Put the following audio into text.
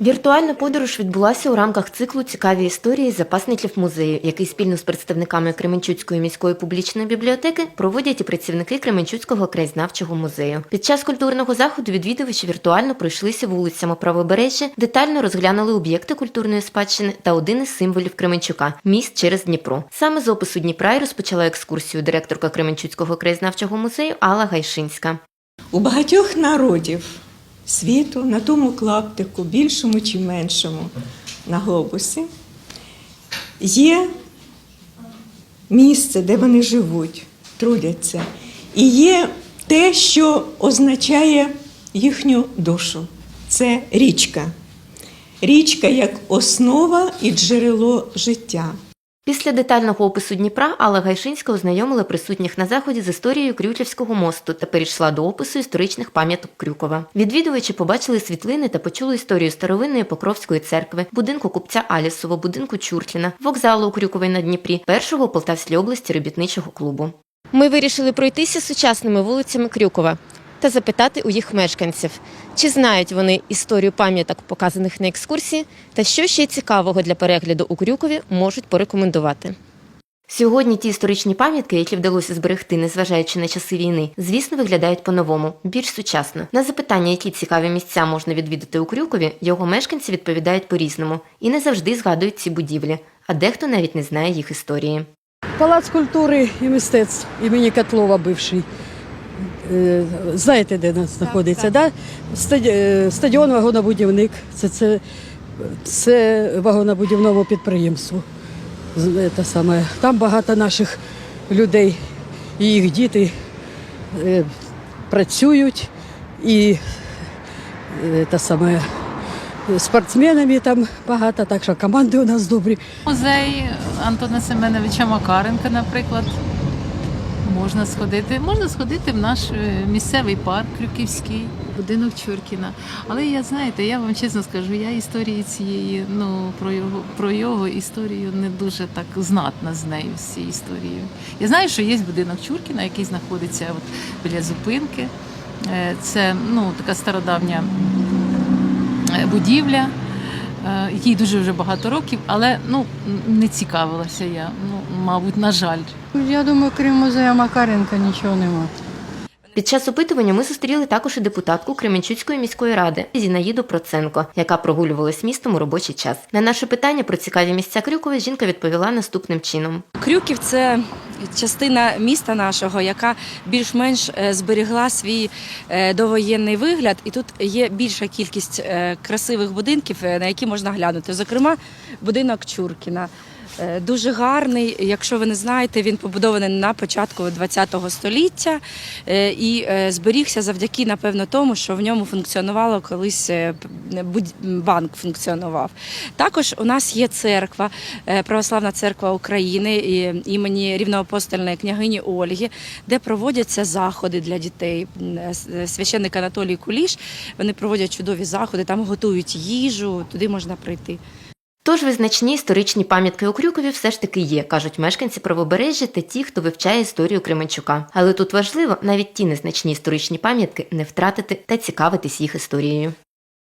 Віртуальна подорож відбулася у рамках циклу Цікаві історії запасників музею, який спільно з представниками Кременчуцької міської публічної бібліотеки проводять і працівники Кременчуцького краєзнавчого музею. Під час культурного заходу відвідувачі віртуально пройшлися вулицями правобережжя, детально розглянули об'єкти культурної спадщини та один із символів Кременчука міст через Дніпро. Саме з опису Дніпра й розпочала екскурсію директорка Кременчуцького краєзнавчого музею Алла Гайшинська. У багатьох народів світу на тому клаптику, більшому чи меншому на глобусі, є місце, де вони живуть, трудяться. І є те, що означає їхню душу. Це річка. Річка як основа і джерело життя. Після детального опису Дніпра Алла Гайшинська ознайомила присутніх на заході з історією Крюківського мосту та перейшла до опису історичних пам'яток Крюкова. Відвідувачі побачили світлини та почули історію старовинної Покровської церкви, будинку купця Алісова, будинку Чуртліна, вокзалу у Крюковій на Дніпрі, першого Полтавській області робітничого клубу. Ми вирішили пройтися сучасними вулицями Крюкова та запитати у їх мешканців, чи знають вони історію пам'яток, показаних на екскурсії, та що ще цікавого для перегляду у Крюкові можуть порекомендувати. Сьогодні ті історичні пам'ятки, які вдалося зберегти, незважаючи на часи війни, звісно, виглядають по-новому, більш сучасно. На запитання, які цікаві місця можна відвідати у Крюкові, його мешканці відповідають по-різному і не завжди згадують ці будівлі, а дехто навіть не знає їх історії. Палац культури і мистецтв імені Котлова бивший. Е, Знаєте, де нас знаходиться, да? Стаді- е, стадіон вагонобудівник. Це, це, це вагонобудівного підприємство. З- е, саме. Там багато наших людей і їх діти е, працюють і те саме, спортсменами там багато, так що команди у нас добрі. Музей Антона Семеновича Макаренка, наприклад. Можна сходити. Можна сходити в наш е, місцевий парк Крюківський, будинок Чуркіна. Але я знаєте, я вам чесно скажу, я історії цієї, ну про його про його історію не дуже так знатна з нею, з цією історією. Я знаю, що є будинок Чуркіна, який знаходиться от біля зупинки. Е, Це ну така стародавня е, будівля е, якій дуже вже багато років, але ну не цікавилася я. Ну, мабуть, на жаль. Я думаю, крім музею Макаренка нічого нема. Під час опитування ми зустріли також і депутатку Кременчуцької міської ради Зінаїду Проценко, яка прогулювалась містом у робочий час. На наше питання про цікаві місця Крюкова жінка відповіла наступним чином. Крюків це частина міста нашого, яка більш-менш е, зберігла свій е, довоєнний вигляд, і тут є більша кількість е, красивих будинків, на які можна глянути. Зокрема, будинок Чуркіна. Е, Дуже гарний, якщо ви не знаєте, він побудований на початку ХХ століття е, і е, зберігся завдяки, напевно, тому, що в ньому функціонувало колись банк функціонував. Також у нас є церква, Православна церква України імені рівноапостольної княгині Ольги, де проводяться заходи для дітей. Священник Анатолій Куліш. Вони проводять чудові заходи, там готують їжу, туди можна прийти. Тож визначні історичні пам'ятки у Крюкові все ж таки є, кажуть мешканці правобережжя та ті, хто вивчає історію Кременчука. Але тут важливо навіть ті незначні історичні пам'ятки не втратити та цікавитись їх історією.